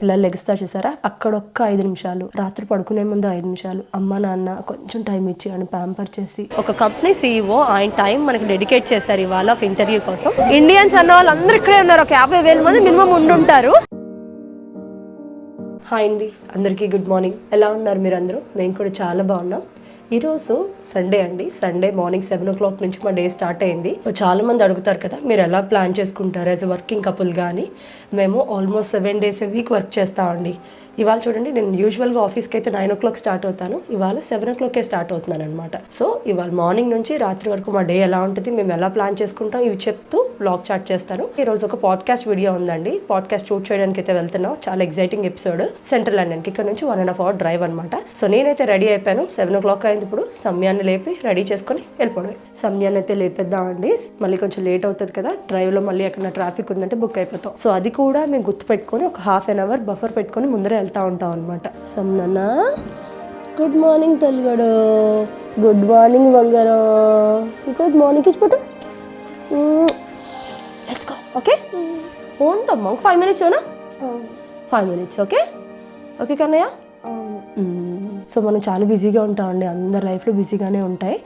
పిల్లలు లెగుస్తారు అక్కడ అక్కడొక్క ఐదు నిమిషాలు. రాత్రి పడుకునే ముందు ఐదు నిమిషాలు. అమ్మ నాన్న కొంచెం టైం ఇచ్చి అని ప్యాంపర్ చేసి. ఒక కంపెనీ సీఈఓ ఆయన టైం మనకి డెడికేట్ చేశారు ఇవాళ ఒక ఇంటర్వ్యూ కోసం. ఇండియన్స్ అన్న వాళ్ళందరూ ఇక్కడే ఉన్నారు. ఒక యాభై వేల మంది మినిమం ఉండుంటారు. హాయ్ అండి. అందరికీ గుడ్ మార్నింగ్. ఎలా ఉన్నారు మీరు అందరూ మేము కూడా చాలా బాగున్నాం. ఈరోజు సండే అండి. Sunday morning seven o'clock నుంచి మా డే స్టార్ట్ అయింది. చాలా మంది అడుగుతారు కదా మీరు ఎలా ప్లాన్ చేసుకుంటారు యాజ్ వర్కింగ్ కపుల్ కానీ మేము almost seven days week work చేస్తామండి. ఇవాళ చూడండి నేను యూజువల్గా ఆఫీస్కి అయితే నైన్ ఓ క్లాక్ స్టార్ట్ అవుతాను. ఇవాళ సెవెన్ ఓ క్లాక్కే స్టార్ట్ అవుతున్నాను అనమాట సో ఇవాళ మార్నింగ్ నుంచి రాత్రి వరకు మా డే ఎలా ఉంటుంది మేము ఎలా ప్లాన్ చేసుకుంటాం ఇవి చెప్తూ బ్లాగ్ చాట్ చేస్తాను. ఈ రోజు ఒక పాడ్కాస్ట్ వీడియో ఉందండి. పాడ్కాస్ట్ షూట్ చేయడానికి అయితే వెళ్తున్నాం చాలా ఎగ్జైటింగ్ ఎపిసోడ్ సెంట్రల్ లండన్కి ఇక్కడ నుంచి one and half hour drive అనమాట సో నేనైతే రెడీ అయిపోయాను. సెవెన్ ఓ క్లాక్ అయింది ఇప్పుడు. సమయాన్ని లేపి రెడీ చేసుకొని వెళ్ళిపోవడమే. సమయాన్ని అయితే లేపేద్దామండి మళ్ళీ కొంచెం లేట్ అవుతుంది కదా. డ్రైవ్లో మళ్ళీ ఎక్కడ ట్రాఫిక్ ఉందంటే బుక్ అయిపోతాం. సో అది కూడా మేము గుర్తు పెట్టుకొని ఒక హాఫ్ అన్ అవర్ బఫర్ పెట్టుకొని ముందరే వెళ్తా ఉంటాం అనమాట సమ్నన్నా గుడ్ మార్నింగ్ తెలుగడు. గుడ్ మార్నింగ్ బంగారం గుడ్ మార్నింగ్ ఇచ్చిపోటు లెట్స్ గో ఓకే ఉందమ్మా ఒక ఫైవ్ మినిట్స్ ఏనా five minutes okay okay Kannayya. So మనం చాలా బిజీగా ఉంటామండి అందరి లైఫ్లో బిజీగానే ఉంటాయి.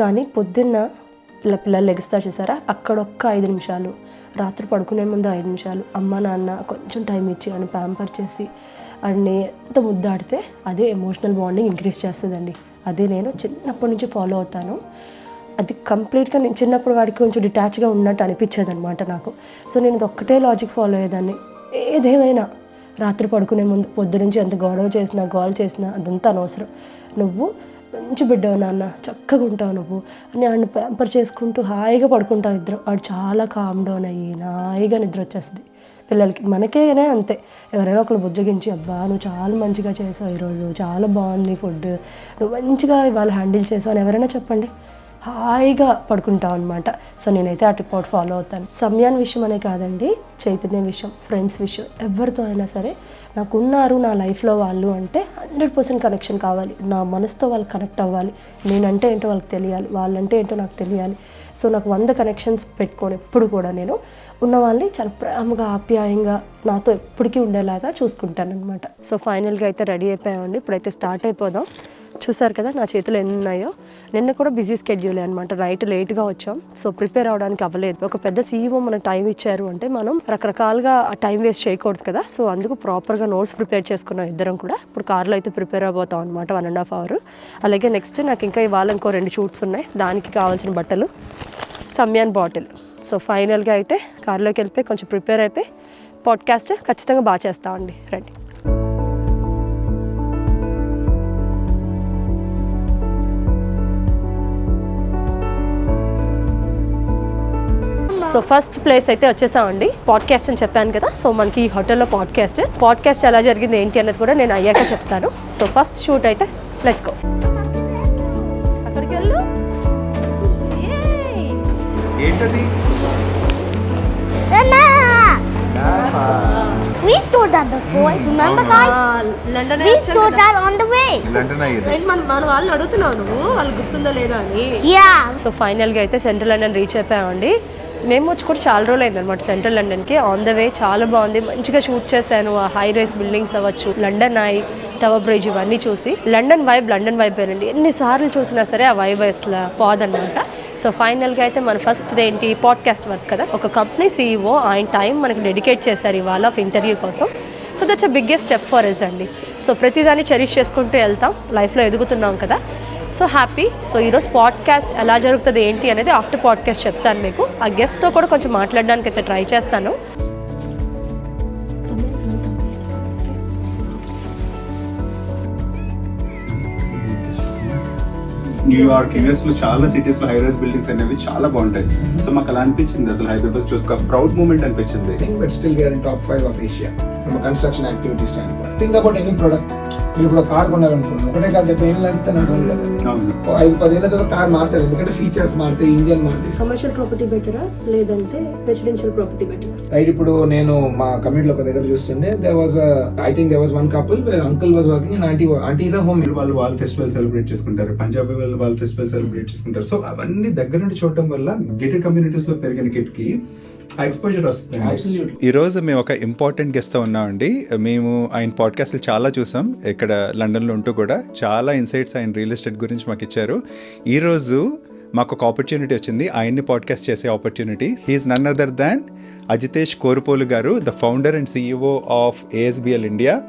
కానీ పొద్దున్న ఇలా పిల్లలు లెగుస్తారు అక్కడ ఒక్క ఐదు నిమిషాలు. రాత్రి పడుకునే ముందు ఐదు నిమిషాలు. అమ్మ నాన్న కొంచెం టైం ఇచ్చి అని ప్యాంపర్ చేసి అన్ని ఎంత ముద్దాడితే అదే ఎమోషనల్ బాండింగ్ ఇంక్రీజ్ చేస్తుందండి. అదే నేను చిన్నప్పటి నుంచి ఫాలో అవుతాను. అది కంప్లీట్గా నేను చిన్నప్పుడు వాడికి కొంచెం డిటాచ్గా ఉన్నట్టు అనిపించేది అనమాట నాకు. సో నేను ఇది ఒక్కటే లాజిక్ ఫాలో అయ్యేదాన్ని. ఏదేమైనా రాత్రి పడుకునే ముందు పొద్దు నుంచి ఎంత గొడవ చేసినా గోల్ చేసినా అదంతా అనవసరం. నువ్వు మంచి బిడ్డవు నాన్న చక్కగా ఉంటావు నువ్వు. అని ఆయన ప్యాంపర్ చేసుకుంటూ హాయిగా పడుకుంటావు ఇద్దరు. వాడు చాలా కామ్ డౌన్ అయ్యి హాయిగా నిద్ర వచ్చేస్తుంది. పిల్లలకి మనకేనే అంతే. ఎవరైనా ఒకళ్ళు బుజ్జగించి అబ్బా నువ్వు చాలా మంచిగా చేసావు ఈరోజు చాలా బాగుంది ఫుడ్ నువ్వు మంచిగా ఇవాళ హ్యాండిల్ చేసావు అని ఎవరైనా చెప్పండి. హాయిగా పడుకుంటాం అనమాట సో నేనైతే ఆ టిప్ ఫాలో అవుతాను. సమయాన్ విషయం అనే కాదండి చైతన్య విషయం ఫ్రెండ్స్ విషయం ఎవరితో అయినా సరే నాకు ఉన్నారు నా లైఫ్లో వాళ్ళు అంటే హండ్రెడ్ పర్సెంట్ కనెక్షన్ కావాలి. నా మనసుతో వాళ్ళు కనెక్ట్ అవ్వాలి. నేనంటే ఏంటో వాళ్ళకి తెలియాలి. వాళ్ళంటే ఏంటో నాకు తెలియాలి. సో నాకు వంద కనెక్షన్స్ పెట్టుకొని ఎప్పుడు కూడా నేను. ఉన్న వాళ్ళని చాలా ప్రేమగా ఆప్యాయంగా నాతో ఎప్పటికీ ఉండేలాగా చూసుకుంటాను అనమాట సో ఫైనల్గా అయితే రెడీ అయిపోయామండి. ఇప్పుడైతే స్టార్ట్ అయిపోదాం. చూసారు కదా నా చేతులు ఎన్ని ఉన్నాయో నిన్న కూడా బిజీ స్కెడ్యూల్ అనమాట నైట్ లేట్గా వచ్చాం. సో ప్రిపేర్ అవడానికి అవ్వలేదు. ఒక పెద్ద సీఈఓ మనకు టైం ఇచ్చారు అంటే మనం రకరకాలుగా ఆ టైం వేస్ట్ చేయకూడదు కదా. సో అందుకు ప్రాపర్గా నోట్స్ ప్రిపేర్ చేసుకున్నాం ఇద్దరం కూడా. ఇప్పుడు కార్లో అయితే ప్రిపేర్ అయిపోతాం అనమాట వన్ అండ్ హాఫ్ అవర్. అలాగే నెక్స్ట్ నాకు ఇంకా ఇవాళ ఇంకో రెండు షూట్స్ ఉన్నాయి. దానికి కావాల్సిన బట్టలు. సమ్యాన్ బాటిల్. సో ఫైనల్గా అయితే కారులోకి వెళ్ళిపోయి కొంచెం ప్రిపేర్ అయిపోయి పాడ్కాస్ట్ ఖచ్చితంగా బాగా చేస్తామండి రండి. సో ఫస్ట్ ప్లేస్ అయితే వచ్చేసామండి. పాడ్కాస్ట్ అని చెప్పాను కదా సో మనకి ఈ హోటల్లో పాడ్కాస్ట్. పాడ్కాస్ట్ ఎలా జరిగింది ఏంటి అన్నది కూడా నేను అయ్యాక చెప్తాను. సో ఫస్ట్ షూట్ అయితే లెట్స్ గో ఏంటది? We saw that before. Remember, guys? London We saw that on the way. London అయ్యేది. ఏంటి మన మన వాళ్ళని అడుగుతున్నావు నువ్వు? వాళ్ళు గుర్తుందా లేదా అని? Yeah. సో ఫైనల్గా అయితే సెంట్రల్ లండన్ రీచ్ అయిపోయామండి. మేము వచ్చి కూడా చాలా రోజులు అయింది అనమాట సెంట్రల్ లండన్కి ఆన్ ద వే చాలా బాగుంది. మంచిగా షూట్ చేశాను. ఆ హై రైస్ బిల్డింగ్స్ అవ్వచ్చు. లండన్ ఐ టవర్ బ్రిడ్జ్ ఇవన్నీ చూసి లండన్ వైబ్ లండన్ వైబ్ అండి ఎన్నిసార్లు చూసినా సరే ఆ వైబ్ అసలు పోదన్నమాట. సో ఫైనల్గా అయితే మన ఫస్ట్ ఏంటి పాడ్కాస్ట్ వర్క్ కదా. ఒక కంపెనీ సీఈఓ ఆయన టైం మనకి డెడికేట్ చేశారు ఇవాళ ఒక ఇంటర్వ్యూ కోసం. So that's a biggest step for us అండి. సో ప్రతిదాన్ని చెరిష్ చేసుకుంటూ వెళ్తాం లైఫ్లో ఎదుగుతున్నాం కదా. So happy. సో ఈరోజు పాడ్కాస్ట్ ఎలా జరుగుతుంది ఏంటి అనేది ఆఫ్టర్ పాడ్కాస్ట్ చెప్తాను మీకు. ఆ గెస్ట్తో కూడా కొంచెం మాట్లాడడానికి అయితే ట్రై చేస్తాను. న్యూయార్క్ యూఎస్లో చాలా సిటీస్లో హై రైస్ బిల్డింగ్స్ అనేవి చాలా బాగుంటాయి. సో మాకు అలా అనిపించింది. అసలు హైదరాబాద్ చూసుకో ప్రౌడ్ మూమెంట్ అనిపించింది. Thing, but top five of Asia from a construction activity standpoint. Think about any product. మీరు ఇప్పుడు కార్ కొన్నారనుకోండి ఒకటే కార్ డెబ్బై ఏళ్ళు నడిపితే నడవదు కదా. ఐదు పది ఏళ్ళ తర్వాత కార్ మార్చాలి. ఎందుకంటే ఫీచర్స్ మారితే ఇంజన్ మారుతాయి కమర్షియల్ ప్రాపర్టీ బెటరా లేదంటే రెసిడెన్షియల్ ప్రాపర్టీ బెటరా రైట్ ఇప్పుడు నేను మా కమ్యూనిటీ ఒక దగ్గర చూస్తుండే they was I think they was one couple where uncle was working and auntie auntie is home వాళ్ళు వాళ్ళు ఫెస్టివల్ సెలబ్రేట్ చేసుకుంటారు. పంజాబీ వాళ్ళు వాళ్ళు ఫెస్టివల్ సెలబ్రేట్ చేసుకుంటారు. సో అవన్నీ దగ్గర నుండి చూడటం వల్ల గేటెడ్ కమ్యూనిటీస్లో పెరిగిన కిడ్కి ఎక్స్పోజర్ వస్తుంది. ఈరోజు మేము ఒక ఇంపార్టెంట్ గెస్ట్తో ఉన్నామండి. మేము ఆయన పాడ్కాస్ట్లు చాలా చూసాం. ఇక్కడ లండన్లో ఉంటూ కూడా చాలా ఇన్సైట్స్ ఆయన రియల్ ఎస్టేట్ గురించి మాకు ఇచ్చారు. ఈరోజు మాకు ఒక ఆపర్చునిటీ వచ్చింది. ఆయన్ని పాడ్కాస్ట్ చేసే opportunity he's none other than Ajitesh Korupolu garu the founder and CEO of ASBL India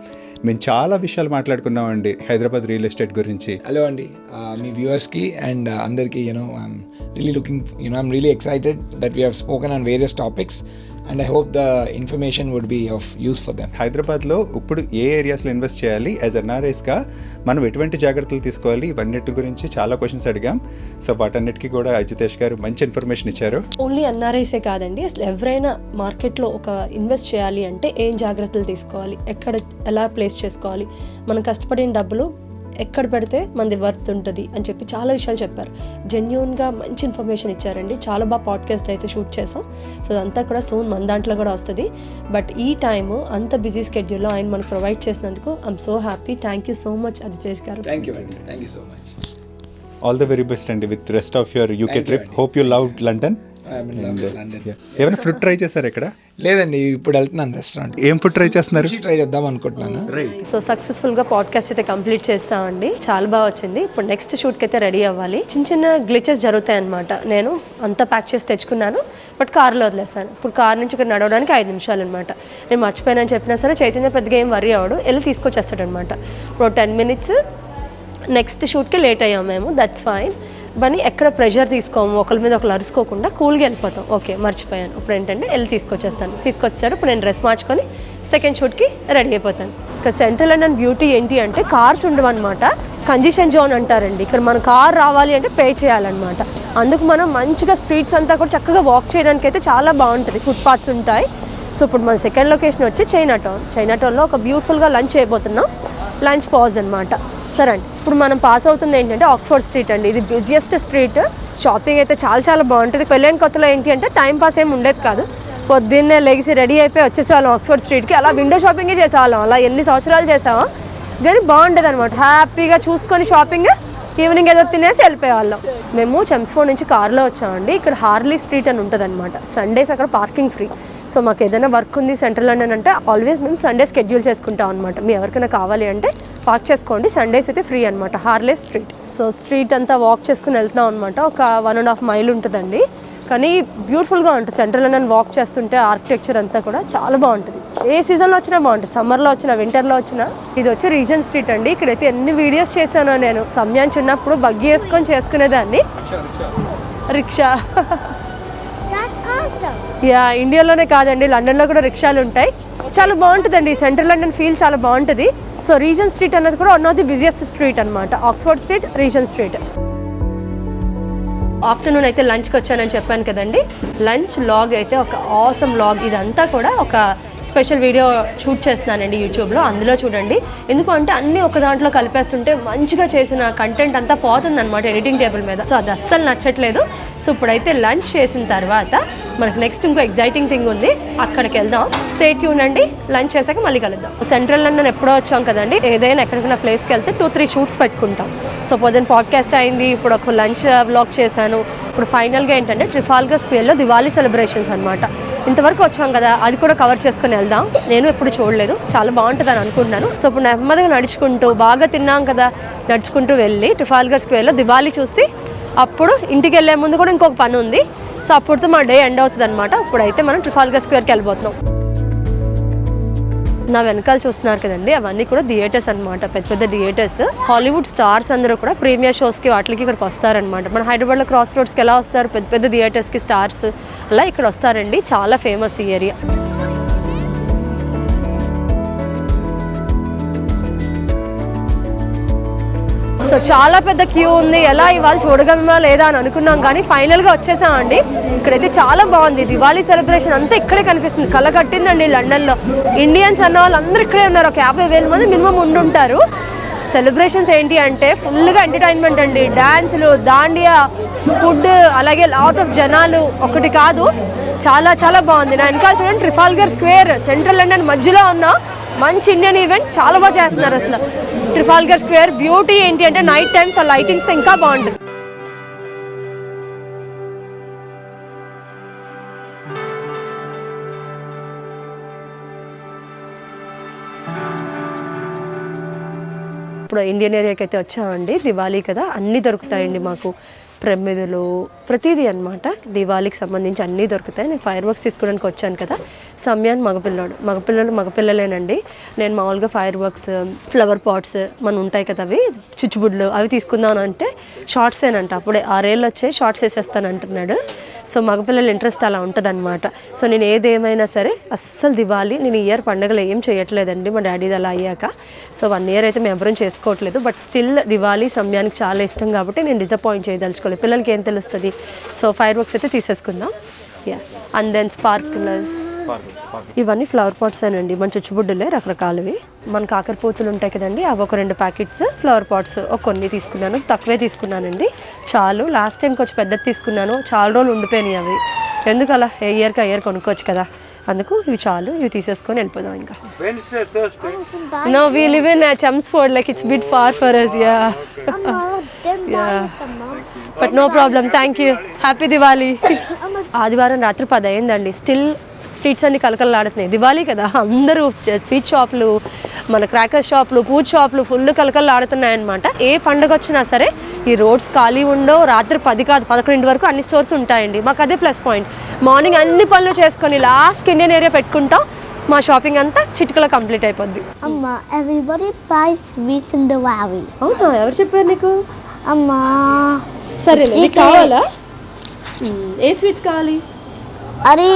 మేము చాలా విషయాలు మాట్లాడుకున్నామండి హైదరాబాద్ రియల్ ఎస్టేట్ గురించి. హలో అండి. మీ వ్యూవర్స్కి అండ్ అందరికీ you know I'm really looking you know I'm really excited that we have spoken on various topics and I hope the information would be of use for them హైదరాబాద్లో ఇప్పుడు ఏ ఏరియాస్లో invest చేయాలి? As ఎన్ఆర్ఐస్గా మనం ఎటువంటి జాగ్రత్తలు తీసుకోవాలి? ఇవన్నిటి గురించి చాలా క్వశ్చన్స్ అడిగాం. సో వాటన్నిటికీ కూడా అజితేష్ గారు మంచి ఇన్ఫర్మేషన్ ఇచ్చారు. ఓన్లీ ఎన్ఆర్ఐసే కాదండి. అసలు ఎవరైనా మార్కెట్లో ఒక ఇన్వెస్ట్ చేయాలి అంటే ఏం జాగ్రత్తలు తీసుకోవాలి? ఎక్కడ ఎలా ప్లేస్ చేసుకోవాలి? మనం కష్టపడిన డబ్బులు ఎక్కడ పెడితే మనది వర్త్ ఉంటుంది అని చెప్పి చాలా విషయాలు చెప్పారు. జెన్యున్గా మంచి ఇన్ఫర్మేషన్ ఇచ్చారండి. చాలా బాగా పాడ్కాస్ట్ అయితే షూట్ చేసాం. సో అదంతా కూడా సోన్ మన దాంట్లో కూడా వస్తుంది. బట్ ఈ టైము అంత బిజీ స్కెడ్యూల్లో ఆయన మనకు ప్రొవైడ్ చేసినందుకు I'm so happy thank you so much Ajitesh garu. Thank you అండి thank you so much all the very best అండి with rest of your UK trip. Hope you love London ఏమైనా food try చేశారు ఇక్కడ? లేదండి ఇప్పుడు వెళ్తున్నాను restaurant ఏం food try చేస్తున్నారు? ట్రై చేద్దాం అనుకుంటున్నాను. సో సక్సెస్ఫుల్గా పాడ్కాస్ట్ అయితే కంప్లీట్ చేస్తామండి చాలా బాగా వచ్చింది. ఇప్పుడు నెక్స్ట్ షూట్కి అయితే రెడీ అవ్వాలి. చిన్న చిన్న గ్లిచెస్ జరుగుతాయి అనమాట నేను అంతా ప్యాక్ చేసి తెచ్చుకున్నాను బట్ కార్లో వదిలేసాను. ఇప్పుడు కార్ నుంచి ఇక్కడ నడవడానికి ఐదు నిమిషాలు అనమాట నేను మర్చిపోయానని చెప్పినా సరే చైతన్య పెద్దగా ఏం వరి అవ్వడు. వెళ్ళి తీసుకొచ్చేస్తాడు అనమాట ఇప్పుడు టెన్ మినిట్స్ నెక్స్ట్ షూట్కి లేట్ అయ్యాం మేము. దట్స్ ఫైన్ బని ఎక్కడ ప్రెషర్ తీసుకోము ఒకరి మీద ఒకరు అరుచుకోకుండా కూల్గా వెళ్ళిపోతాం. ఓకే మర్చిపోయాను. ఇప్పుడు ఏంటంటే వెళ్ళి తీసుకొచ్చేస్తాను. తీసుకొచ్చాడు ఇప్పుడు నేను డ్రెస్ మార్చుకొని సెకండ్ షూట్కి రెడీ అయిపోతాను. ఇక సెంట్రల్ లండన్ బ్యూటీ ఏంటి అంటే కార్స్ ఉండవన్నమాట. కంజెషన్ జోన్ అంటారండి. ఇక్కడ మన కార్ రావాలి అంటే పే చేయాలన్నమాట. అందుకు మనం మంచిగా స్ట్రీట్స్ అంతా కూడా చక్కగా వాక్ చేయడానికి అయితే చాలా బాగుంటుంది. ఫుట్పాత్స్ ఉంటాయి. సో ఇప్పుడు మన సెకండ్ లొకేషన్ వచ్చి చైనా టౌన్ చైనా టౌన్లో ఒక బ్యూటిఫుల్గా లంచ్ చేయబోతున్నాం లంచ్ పాజ్ అనమాట సరే అండి ఇప్పుడు మనం పాస్ అవుతుంది ఏంటంటే ఆక్స్ఫర్డ్ స్ట్రీట్ అండి. ఇది బిజియెస్ట్ స్ట్రీట్ షాపింగ్ అయితే చాలా చాలా బాగుంటుంది. పెళ్ళైన కొత్తలో ఏంటి అంటే టైం పాస్ ఏమి ఉండేది కాదు. పొద్దున్నే లెగిసి రెడీ అయిపోయి వచ్చేసేవాళ్ళం ఆక్స్ఫర్డ్ స్ట్రీట్కి అలా విండో షాపింగే చేసేవాళ్ళం. అలా ఎన్ని సంవత్సరాలు చేసామో. కానీ బాగుంటుంది అనమాట హ్యాపీగా చూసుకొని షాపింగ్ ఈవినింగ్ ఏదో తినేసి వెళ్ళిపోయేవాళ్ళం. మేము చెమ్స్ఫోర్డ్ నుంచి కార్లో వచ్చామండి. ఇక్కడ హార్లీ స్ట్రీట్ అని ఉంటుంది అనమాట సండేస్ అక్కడ పార్కింగ్ ఫ్రీ సో మాకు ఏదైనా వర్క్ ఉంది సెంట్రల్ లండన్ అంటే ఆల్వేస్ మేము సండే షెడ్యూల్ చేసుకుంటాం అనమాట మీ ఎవరికైనా కావాలి అంటే పార్క్ చేసుకోండి. సండేస్ అయితే ఫ్రీ అనమాట హార్లే స్ట్రీట్. సో స్ట్రీట్ అంతా వాక్ చేసుకుని వెళ్తున్నాం అనమాట ఒక వన్ అండ్ హాఫ్ మైల్ ఉంటుందండి. కానీ బ్యూటిఫుల్గా ఉంటుంది. సెంట్రల్ లండన్ వాక్ చేస్తుంటే ఆర్కిటెక్చర్ అంతా కూడా చాలా బాగుంటుంది. ఏ సీజన్లో వచ్చినా బాగుంటుంది. సమ్మర్లో వచ్చినా వింటర్లో వచ్చినా. ఇది వచ్చి రీజన్ స్ట్రీట్ అండి. ఇక్కడైతే ఎన్ని వీడియోస్ చేశానో నేను. సమయాన్ని చిన్నప్పుడు బగ్గి వేసుకొని చేసుకునేదాన్ని. రిక్షా. యా ఇండియాలోనే కాదండి. లండన్లో కూడా రిక్షాలు ఉంటాయి. చాలా బాగుంటుందండి. సెంట్రల్ లండన్ ఫీల్ చాలా బాగుంటుంది. సో రీజన్ స్ట్రీట్ అన్నది కూడా one of the busiest street అనమాట Oxford Street Regent Street. Afternoon అయితే లంచ్కి వచ్చానని చెప్పాను కదండి. లంచ్ లాగ్ అయితే ఒక ఆసమ్ లాగ్. ఇదంతా కూడా ఒక స్పెషల్ వీడియో షూట్ చేస్తున్నానండి యూట్యూబ్లో అందులో చూడండి. ఎందుకు అంటే అన్నీ ఒక దాంట్లో కలిపేస్తుంటే మంచిగా చేసిన కంటెంట్ అంతా పోతుందన్నమాట ఎడిటింగ్ టేబుల్ మీద. సో అది అస్సలు నచ్చట్లేదు. సో ఇప్పుడైతే లంచ్ చేసిన తర్వాత మనకు నెక్స్ట్ ఇంకో ఎగ్జైటింగ్ థింగ్ ఉంది. అక్కడికి వెళ్దాం. స్టే ట్యూన్ అండి. లంచ్ చేశాక మళ్ళీ కలుద్దాం. సెంట్రల్ లండన్ ఎప్పుడో వచ్చాం కదండి. ఏదైనా ఎక్కడికైనా ప్లేస్కి వెళ్తే టూ త్రీ షూట్స్ పెట్టుకుంటాం. సో పొద్దున్న పాడ్కాస్ట్ అయింది. ఇప్పుడు ఒక లంచ్ బ్లాగ్ చేశాను. ఇప్పుడు ఫైనల్గా ఏంటంటే ట్రిఫాల్గా స్క్వేర్లో దివాళీ సెలబ్రేషన్స్ అనమాట ఇంతవరకు వచ్చాం కదా అది కూడా కవర్ చేసుకుని వెళ్దాం. నేను ఎప్పుడు చూడలేదు. చాలా బాగుంటుంది అని అనుకుంటున్నాను. సో ఇప్పుడు నెమ్మదిగా నడుచుకుంటూ బాగా తిన్నాం కదా నడుచుకుంటూ వెళ్ళి ట్రిఫాల్గర్ స్క్వేర్లో దివాళీ చూసి అప్పుడు ఇంటికి వెళ్ళే ముందు కూడా ఇంకొక పని ఉంది. సో అప్పుడుతో మా డే ఎండ్ అవుతుంది అనమాట ఇప్పుడైతే మనం ట్రిఫాల్గర్ స్క్వేర్కి వెళ్ళిపోతున్నాం నా వెనకాల చూస్తున్నారు కదండి అవన్నీ కూడా థియేటర్స్ అనమాట పెద్ద పెద్ద థియేటర్స్. హాలీవుడ్ స్టార్స్ అందరూ కూడా ప్రీమియర్ షోస్కి వాటికి ఇక్కడికి వస్తారనమాట మన హైదరాబాద్లో క్రాస్ రోడ్స్కి ఎలా వస్తారు పెద్ద పెద్ద థియేటర్స్కి స్టార్స్ అలా ఇక్కడ వస్తారండి చాలా ఫేమస్ ఈ ఏరియా సో చాలా పెద్ద క్యూ ఉంది. ఎలా ఇవాళ చూడగలమా లేదా అని అనుకున్నాం కానీ ఫైనల్గా వచ్చేసామండి. ఇక్కడైతే చాలా బాగుంది. దివాళీ సెలబ్రేషన్ అంతా ఇక్కడే కనిపిస్తుంది. కళ కట్టిందండి లండన్లో. ఇండియన్స్ అన్న వాళ్ళు అందరూ ఇక్కడే ఉన్నారు. ఒక యాభై వేల మంది మినిమం ఉండుంటారు. సెలబ్రేషన్స్ ఏంటి అంటే ఫుల్గా ఎంటర్టైన్మెంట్ అండి. డ్యాన్సులు దాండియా ఫుడ్ అలాగే లాట్ ఆఫ్ జనాలు ఒకటి కాదు. చాలా చాలా బాగుంది. నా వెనకాల చూడండి ట్రిఫాల్గర్ స్క్వేర్ సెంట్రల్ లండన్ మధ్యలో ఉన్న మంచి ఇండియన్ ఈవెంట్ చాలా బాగా చేస్తున్నారు అసలు. ట్రిఫాల్గర్ స్క్వేర్ బ్యూటీ ఏంటి అంటే నైట్ టైమ్స్ ఆ లైటింగ్స్ ఇంకా బాగుంటుంది. ఇప్పుడు ఇండియన్ ఏరియాకి అయితే వచ్చామండి. దివాళీ కదా అన్నీ దొరుకుతాయండి మాకు. ప్రమిదలు ప్రతిదీ అనమాట దివాళీకి సంబంధించి అన్నీ దొరుకుతాయి. నేను ఫైర్ వర్క్స్ తీసుకోవడానికి వచ్చాను కదా. సమయాన్ మగపిల్లాడు. మగపిల్లలు మగపిల్లలేనండి. నేను మామూలుగా ఫైర్ వర్క్స్ ఫ్లవర్ పాట్స్ మన ఉంటాయి కదా అవి చుచ్చుబుడ్లు అవి తీసుకుందాం అంటే షార్ట్స్ ఏనంట అప్పుడే ఆరేళ్ళు వచ్చే షార్ట్స్ వేసేస్తాను అంటున్నాడు సో మగపిల్లల ఇంట్రెస్ట్ అలా ఉంటుంది సో నేను ఏదేమైనా సరే అస్సలు దివాళీ నేను ఇయర్ పండుగలు ఏం చేయట్లేదండి. మా డాడీది అలా అయ్యాక. సో వన్ ఇయర్ అయితే మేము ఎవరూ చేసుకోవట్లేదు. బట్ స్టిల్ దివాళీ సమయానికి చాలా ఇష్టం కాబట్టి నేను డిసప్పాయింట్ చేయదలుచుకోలేదు. పిల్లలకి ఏం తెలుస్తుంది? సో ఫైర్ వర్క్స్ అయితే తీసేసుకుందాం. యా అండ్ దెన్ స్పార్క్లర్స్ ఇవన్నీ ఫ్లవర్ పాట్స్ అండి మన చుచ్చుబుడ్డులే రకరకాలవి. మన కాకరపోతులు ఉంటాయి కదండి అవి ఒక రెండు ప్యాకెట్స్ ఫ్లవర్ పాట్స్ ఒక కొన్ని తీసుకున్నాను తక్కువే తీసుకున్నానండి. చాలు లాస్ట్ టైం కొంచెం పెద్దది తీసుకున్నాను చాలా రోజులు ఉండిపోయినాయి అవి. ఎందుకు అలా ఏ ఇయర్కి ఆ ఇయర్ కొనుక్కోవచ్చు కదా. అందుకు ఇవి చాలు ఇవి తీసేసుకొని వెళ్ళిపోదాం ఇంకా. No we live in Chelmsford like it's bit far for us yeah. But no problem thank you happy Diwali ఆదివారం రాత్రి పది అయిందండి స్టిల్ స్ట్రీట్స్ అన్ని కలకలలాడుతున్నాయి దివాళీ కదా అందరూ స్వీట్ షాపులు మన క్రాకర్ షాపులు పూజ షాపులు ఫుల్ కలకలలాడుతున్నాయి అనమాట ఏ పండుగ వచ్చినా సరే ఈ రోడ్స్ ఖాళీ ఉండవు. రాత్రి పది కాదు పదకొండు వరకు అన్ని స్టోర్స్ ఉంటాయండి. మాకు అదే ప్లస్ పాయింట్. మార్నింగ్ అన్ని పనులు చేసుకొని లాస్ట్కి ఇండియన్ ఏరియా పెట్టుకుంటాం. మా షాపింగ్ అంతా చిటికలో కంప్లీట్ అయిపోద్ది. everybody buys sweets in the valley. అవునా? ఎవరు చెప్పారు నీకు? Amma, సరే కావాలా? ఏ స్వీట్స్ కావాలి? అది?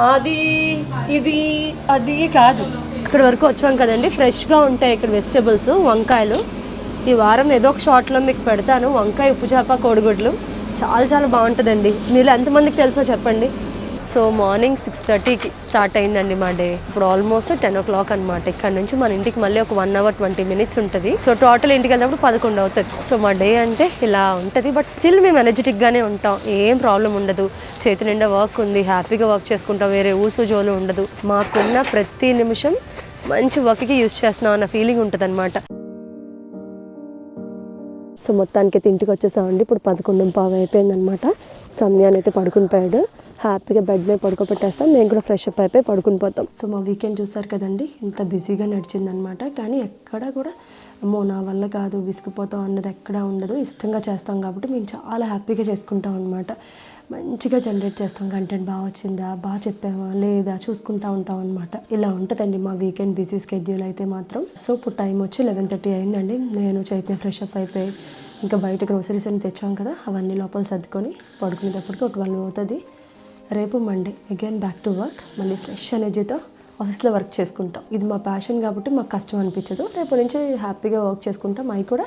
అది ఇది అది కాదు. ఇక్కడ వరకు వచ్చాం కదండి. ఫ్రెష్గా ఉంటాయి ఇక్కడ వెజిటేబుల్స్ వంకాయలు. ఈ వారం ఏదో ఒక షార్ట్లో మీకు పెడతాను. వంకాయ ఉప్పు చేప కోడిగుడ్లు. చాలా చాలా బాగుంటుందండి. మీరు ఎంతమందికి తెలుసో చెప్పండి. సో మార్నింగ్ సిక్స్ థర్టీకి స్టార్ట్ అయిందండి మా డే. ఇప్పుడు ఆల్మోస్ట్ టెన్ ఓ క్లాక్ అనమాట ఇక్కడ నుంచి మన ఇంటికి మళ్ళీ ఒక వన్ అవర్ ట్వంటీ మినిట్స్ ఉంటుంది. సో టోటల్ ఇంటికి వెళ్ళినప్పుడు పదకొండు అవుతుంది. సో మా డే అంటే ఇలా ఉంటుంది. బట్ స్టిల్ మేము ఎనర్జెటిక్గానే ఉంటాం. ఏం ప్రాబ్లం ఉండదు. చేతి నిండా వర్క్ ఉంది. హ్యాపీగా వర్క్ చేసుకుంటాం. వేరే ఊసు జోలు ఉండదు. మాకున్న ప్రతి నిమిషం మంచి వర్క్కి యూజ్ చేస్తున్నాం అన్న ఫీలింగ్ ఉంటుంది అనమాట సో మొత్తానికి అయితే ఇంటికి వచ్చేసామండి. ఇప్పుడు పదకొండు పావు అయిపోయిందనమాట సమయాన్ని అయితే పడుకుని పోయాడు. హ్యాపీగా బెడ్ మీద పడుకోబెట్టేస్తాం. మేము కూడా ఫ్రెష్ అప్ అయిపోయి పడుకుని పోతాం. సో మా వీకెండ్ చూసారు కదండి ఇంత బిజీగా నడిచిందనమాట కానీ ఎక్కడా కూడా అమ్మో నా వల్ల కాదు విసిగిపోతాం అన్నది ఎక్కడా ఉండదు. ఇష్టంగా చేస్తాం కాబట్టి మేము చాలా హ్యాపీగా చేసుకుంటాం అనమాట మంచిగా జనరేట్ చేస్తాం. కంటెంట్ బాగా వచ్చిందా బాగా చెప్పామా లేదా చూసుకుంటా ఉంటాం అనమాట ఇలా ఉంటుందండి మా వీకెండ్ బిజీ స్కెడ్యూల్ అయితే మాత్రం. సో ఇప్పుడు టైం వచ్చి లెవెన్ థర్టీ అయిందండి. నేను చైతన్య ఫ్రెష్ అప్ అయిపోయి ఇంకా బయట గ్రోసరీస్ అని తెచ్చాం కదా అవన్నీ లోపల సర్దుకొని పడుకునేటప్పటికి ఒక ట్వెల్వ్ అవుతుంది. రేపు Monday again back to work మళ్ళీ ఫ్రెష్ ఎనర్జీతో ఆఫీస్లో వర్క్ చేసుకుంటాం. ఇది మా ప్యాషన్ కాబట్టి మాకు కష్టం అనిపించదు. రేపు నుంచి హ్యాపీగా వర్క్ చేసుకుంటాం. అవి కూడా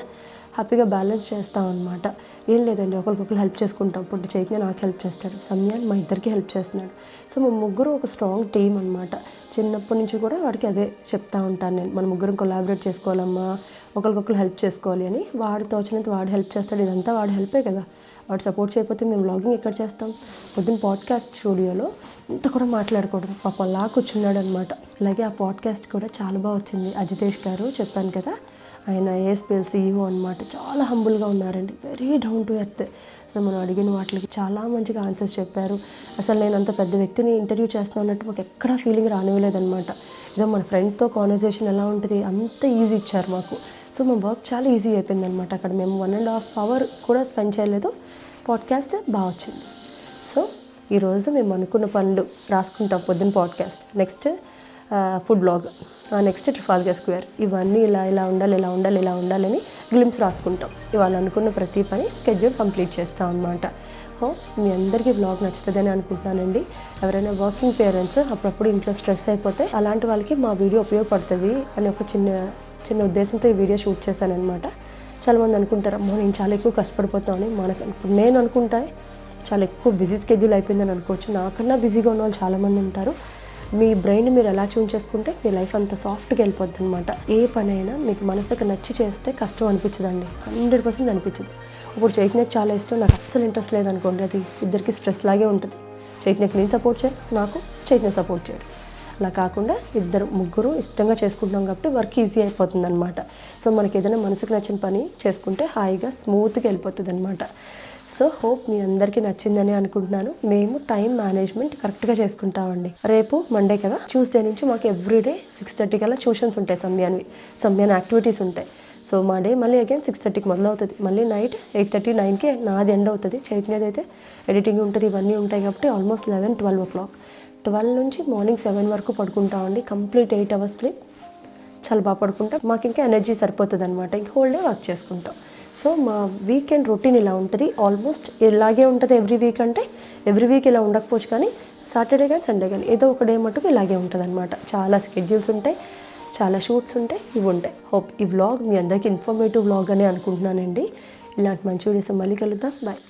హ్యాపీగా బ్యాలెన్స్ చేస్తాం అనమాట ఏం లేదండి ఒకరికొకరు హెల్ప్ చేసుకుంటాం. ఇప్పుడు చైతన్య నాకు హెల్ప్ చేస్తాడు. సమయాన్ని మా ఇద్దరికి హెల్ప్ చేస్తున్నాడు. సో మా ముగ్గురు ఒక స్ట్రాంగ్ టీం అనమాట చిన్నప్పటి నుంచి కూడా వాడికి అదే చెప్తా ఉంటాను నేను. మన ముగ్గురం కొలాబరేట్ చేసుకోవాలమ్మా ఒకరికొకరు హెల్ప్ చేసుకోవాలి అని. వాడు తోచినంత వాడు హెల్ప్ చేస్తాడు. ఇదంతా వాడు హెల్పే కదా. వాడు సపోర్ట్ చేయకపోతే మేము వ్లాగింగ్ ఎక్కడ చేస్తాం? పొద్దున్న పాడ్కాస్ట్ స్టూడియోలో ఇంత కూడా మాట్లాడకూడదు. పాపం లా కూర్చున్నాడు అనమాట అలాగే ఆ పాడ్కాస్ట్ కూడా చాలా బాగా వచ్చింది. అజితేష్ గారు చెప్పాను కదా ఆయన ఏఎస్పిఎల్ సీఈఓ అనమాట చాలా హంబుల్గా ఉన్నారండి. Very down to earth so మనం అడిగిన వాటికి చాలా మంచిగా ఆన్సర్స్ చెప్పారు. అసలు నేను అంత పెద్ద వ్యక్తిని ఇంటర్వ్యూ చేస్తున్నా అన్నట్టు మాకు ఎక్కడా ఫీలింగ్ రానివ్వలేదన్నమాట. ఏదో మన ఫ్రెండ్తో కాన్వర్జేషన్ ఎలా ఉంటుంది అంత ఈజీ ఇచ్చారు మాకు. సో మా వర్క్ చాలా ఈజీ అయిపోయింది అనమాట అక్కడ మేము వన్ అండ్ హాఫ్ అవర్ కూడా స్పెండ్ చేయలేదు. పాడ్కాస్ట్ బాగా వచ్చింది. సో ఈరోజు మేము అనుకున్న పనులు రాసుకుంటాం పొద్దున్న podcast next food blog next Trafalgar Square ఇవన్నీ ఇలా ఇలా ఉండాలి ఇలా ఉండాలి ఇలా ఉండాలని గ్లిమ్స్ రాసుకుంటాం. ఇవాళ అనుకున్న ప్రతి పని స్కెడ్యూల్ కంప్లీట్ చేస్తాం అనమాట హో మీ అందరికీ బ్లాగ్ నచ్చుతుందని అనుకుంటున్నానండి. ఎవరైనా వర్కింగ్ పేరెంట్స్ అప్పుడప్పుడు ఇంట్లో స్ట్రెస్ అయిపోతే అలాంటి వాళ్ళకి మా వీడియో ఉపయోగపడుతుంది అని ఒక చిన్న చిన్న ఉద్దేశంతో ఈ వీడియో షూట్ చేశానమాట చాలామంది అనుకుంటారు అమ్మో నేను చాలా ఎక్కువ కష్టపడిపోతామని మనకు ఇప్పుడు నేను అనుకుంటా చాలా ఎక్కువ బిజీ స్కెడ్యూల్ అయిపోయిందని అనుకోవచ్చు. నాకన్నా బిజీగా ఉన్న వాళ్ళు చాలామంది ఉంటారు. మీ బ్రెయిన్ మీరు ఎలా ట్యూన్ చేసుకుంటే మీ లైఫ్ అంత సాఫ్ట్గా వెళ్ళిపోద్ది అనమాట ఏ పని అయినా మీకు మనసుకు నచ్చి చేస్తే కష్టం అనిపించదండి. హండ్రెడ్ పర్సెంట్ అనిపించదు. ఇప్పుడు చైతన్యకి చాలా ఇష్టం. నాకు అస్సలు ఇంట్రెస్ట్ లేదనుకోండి. అది ఇద్దరికి స్ట్రెస్ లాగే ఉంటుంది. చైతన్యకి నేను సపోర్ట్ చేయను. నాకు చైతన్య సపోర్ట్ చేయడు. అలా కాకుండా ఇద్దరు ముగ్గురు ఇష్టంగా చేసుకుంటాం కాబట్టి వర్క్ ఈజీ అయిపోతుంది అనమాట సో మనకి ఏదైనా మనసుకు నచ్చిన పని చేసుకుంటే హాయిగా స్మూత్గా వెళ్ళిపోతుంది అనమాట సో హోప్ మీ అందరికీ నచ్చిందని అనుకుంటున్నాను. మేము టైం మేనేజ్మెంట్ కరెక్ట్గా చేసుకుంటామండి. రేపు మండే కదా? ట్యూస్డే నుంచి మాకు ఎవ్రీడే సిక్స్ థర్టీ కల్లా ట్యూషన్స్ ఉంటాయి సమ్యాన్వి సమ్యాన్ యాక్టివిటీస్ ఉంటాయి. సో మా డే మళ్ళీ అగైన్ సిక్స్ థర్టీకి మొదలవుతుంది. మళ్ళీ నైట్ ఎయిట్ థర్టీ నైన్కి నాది ఎండ్ అవుతుంది. చైతన్యది అయితే ఎడిటింగ్ ఉంటుంది ఇవన్నీ ఉంటాయి కాబట్టి almost eleven twelve o'clock. Twelve నుంచి మార్నింగ్ సెవెన్ వరకు పడుకుంటామండి. Complete eight hours sleep. చాలా బాగా పడుకుంటాం. మాకు ఇంకా ఎనర్జీ సరిపోతుంది అనమాట ఇంకా హోల్ డే వర్క్ చేసుకుంటాం. సో మా వీకెండ్ రొటీన్ ఇలా ఉంటుంది. ఆల్మోస్ట్ ఇలాగే ఉంటుంది ఎవ్రీ వీక్ అంటే ఎవ్రీ వీక్ ఇలా ఉండకపోవచ్చు కానీ సాటర్డే కానీ సండే కానీ ఏదో ఒక డే మటుకు ఇలాగే ఉంటుంది అనమాట చాలా స్కెడ్యూల్స్ ఉంటాయి చాలా షూట్స్ ఉంటాయి ఇవి ఉంటాయి. హోప్ ఈ వ్లాగ్ మీ అందరికీ ఇన్ఫర్మేటివ్ వ్లాగ్ అని అనుకుంటున్నానండి. ఇలాంటి మంచి వీడియోస్ మళ్ళీ కలుద్దాం. బాయ్